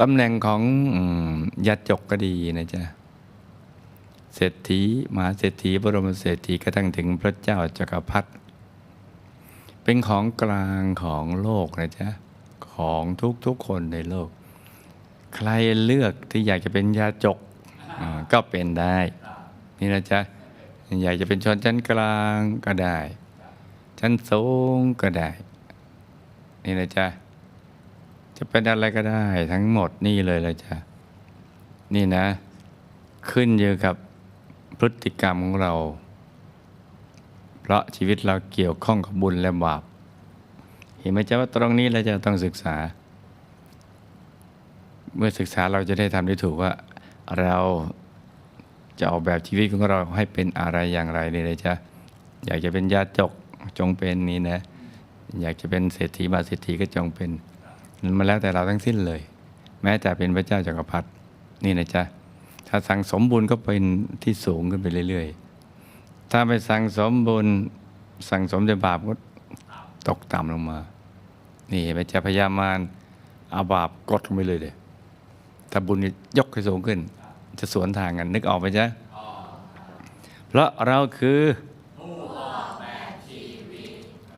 ตำแหน่งของอืมยาจกก็ดีนะจ๊ะเศรษฐีมหาเศรษฐีบรมเศรษฐีกระทั่งถึงพระเจ้าจักรพรรดิเป็นของกลางของโลกนะจ๊ะของทุกๆคนในโลก ใครเลือกที่อยากจะเป็นยาจกก็เป็นได้ นี่นะจ๊ะอยากจะเป็นชนชั้นกลางก็ได้ ชั้นสูงก็ได้ นี่นะจ๊ะ จะเป็นอะไรก็ได้ ทั้งหมดนี่เลยเละจ๊ะนี่นะ ขึ้นอยู่กับพฤติกรรมของเรา เพราะชีวิตเราเกี่ยวข้องกับบุญและบาป เห็นไหมจ๊ะว่าตรงนี้เราจะต้องศึกษา เมื่อศึกษาเราจะได้ทำได้ถูกว่า เราจะออกแบบชีวิตของเราให้เป็นอะไรอย่างไรนี่เลยจ๊ะอยากจะเป็นญาติจกจงเป็นนี่นะ อยากจะเป็นเศรษฐีมาเศรษฐีก็จงเป็น มันแล้วแต่เราทั้งสิ้นเลย แม้แต่เป็นพระเจ้าจักรพรรดินี่นะจ๊ะถ้าสั่งสมบุญก็เป็นที่สูงขึ้นไปเรื่อย ๆ ถ้าไปสั่งสมบุญสั่งสมแต่บาปก็ตกต่ำลงมา นี่เห็นไหมจะพยามารเอาบาปกดลงไปเลยเดยถ้าบุญยกให้สูงขึ้น จะสวนทางกันนึกออกไหมจ๊ะเพราะเราคือ